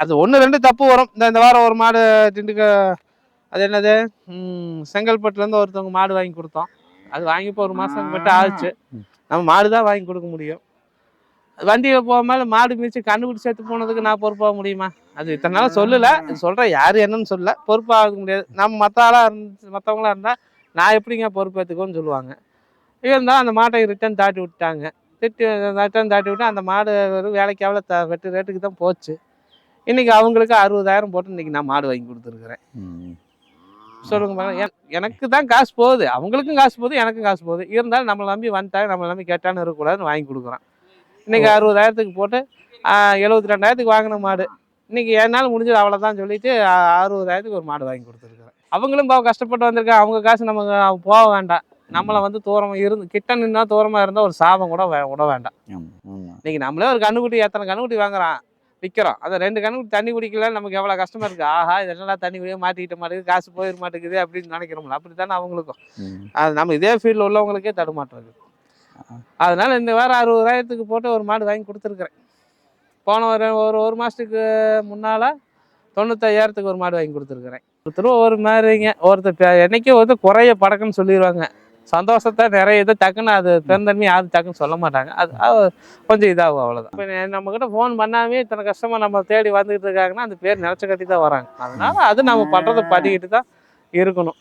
அது ஒன்று ரெண்டு தப்பு வரும். இந்த இந்த வாரம் ஒரு மாடு திண்டுக்க அது என்னது? செங்கல்பட்டுலேருந்து ஒருத்தவங்க மாடு வாங்கி கொடுத்தோம். அது வாங்கி இப்போ ஒரு மாதம் கிட்ட ஆச்சு. நம்ம மாடு தான் வாங்கி கொடுக்க முடியும். வண்டியில் போகாமல் மாடு மிதிச்சு கண்டுபிடிச்சி சேர்த்து போனதுக்கு நான் பொறுப்பாக முடியுமா? அது இத்தனை நாள் சொல்லலை. சொல்கிறேன் யார் என்னன்னு சொல்லல. பொறுப்பாக முடியாது. நம்ம மற்ற ஆளாக இருந்து மற்றவங்களா இருந்தால் நான் எப்படிங்க பொறுப்பேற்றுக்கோன்னு சொல்லுவாங்க. இருந்தால் அந்த மாட்டை ரிட்டர்ன் தாட்டி விட்டாங்க திட்டி ரிட்டர்ன் தாட்டி விட்டு அந்த மாடு வெறும் வேலைக்கு எவ்வளோ த வெட்டு ரேட்டுக்கு தான் போச்சு. இன்னைக்கு அவங்களுக்கு அறுபதாயிரம் போட்டு இன்னைக்கு நான் மாடு வாங்கி கொடுத்துருக்குறேன். சொல்லுங்க என்- எனக்கு தான் காசு போகுது. அவங்களுக்கும் காசு போகுது எனக்கும் காசு போகுது. இருந்தாலும் நம்மளை நம்பி வந்துட்டாங்க நம்மளை நம்பி கேட்டான்னு இருக்கக்கூடாதுன்னு வாங்கி கொடுக்குறோம். இன்னைக்கு அறுபதாயிரத்துக்கு போட்டு எழுபத்தி ரெண்டாயிரத்துக்கு வாங்கின மாடு. இன்னைக்கு என்னால் முடிஞ்சது அவ்வளோதான் சொல்லிட்டு அறுபதாயிரத்துக்கு ஒரு மாடு வாங்கி கொடுத்துருக்குறேன். அவங்களும் பாவம் கஷ்டப்பட்டு வந்திருக்காங்க. அவங்க காசு நமக்கு போக வேண்டாம். நம்மளை வந்து தூரமாக இருந்து கிட்ட நின்னா தூரமாக இருந்தால் ஒரு சாபம் கூட விட வேண்டாம். இன்னைக்கு நம்மளே ஒரு கண்ணுக்குட்டி எத்தனை கண்ணுக்குட்டி வாங்குறான்? விற்கிறோம் அந்த ரெண்டு கண்ணுக்குட்டி தண்ணி குடிக்கல நமக்கு எவ்வளோ கஷ்டமா இருக்கு? ஆஹா இதெல்லாம் தண்ணி குடிக்க மாட்டிக்கிட்ட மாட்டேங்குது காசு போயிட மாட்டேங்குது அப்படின்னு நினைக்கிறோம்ல. அப்படி தானே அவங்களுக்கும். அது நம்ம இதே ஃபீல்டில் உள்ளவங்களுக்கே இருக்கு. அதனால இந்த வாரம் அறுபதாயிரத்துக்கு போட்டு ஒரு மாடு வாங்கி கொடுத்துருக்குறேன். போன ஒரு ஒரு ஒரு மாதத்துக்கு முன்னால் தொண்ணூத்தையாயிரத்துக்கு ஒரு மாடு வாங்கி கொடுத்துருக்குறேன். ஒருத்தரும் ஒரு மாதிரிங்க. ஒருத்தர் என்னைக்கும் வந்து குறைய படக்குன்னு சொல்லிடுவாங்க சந்தோஷத்தை நிறைய இது டக்குன்னு அது பெருந்தன்மை யாரும் டக்குன்னு சொல்ல மாட்டாங்க. அது கொஞ்சம் இதாகும் அவ்வளோதான் இப்போ நம்மக்கிட்ட ஃபோன் பண்ணாமே இத்தனை கஷ்டமாக நம்ம தேடி வந்துக்கிட்டு இருக்காங்கன்னா அந்த பேர் நினச்ச கட்டி தான் வராங்க. அதனால அது நம்ம பண்ணுறதை பண்ணிக்கிட்டு தான் இருக்கணும்.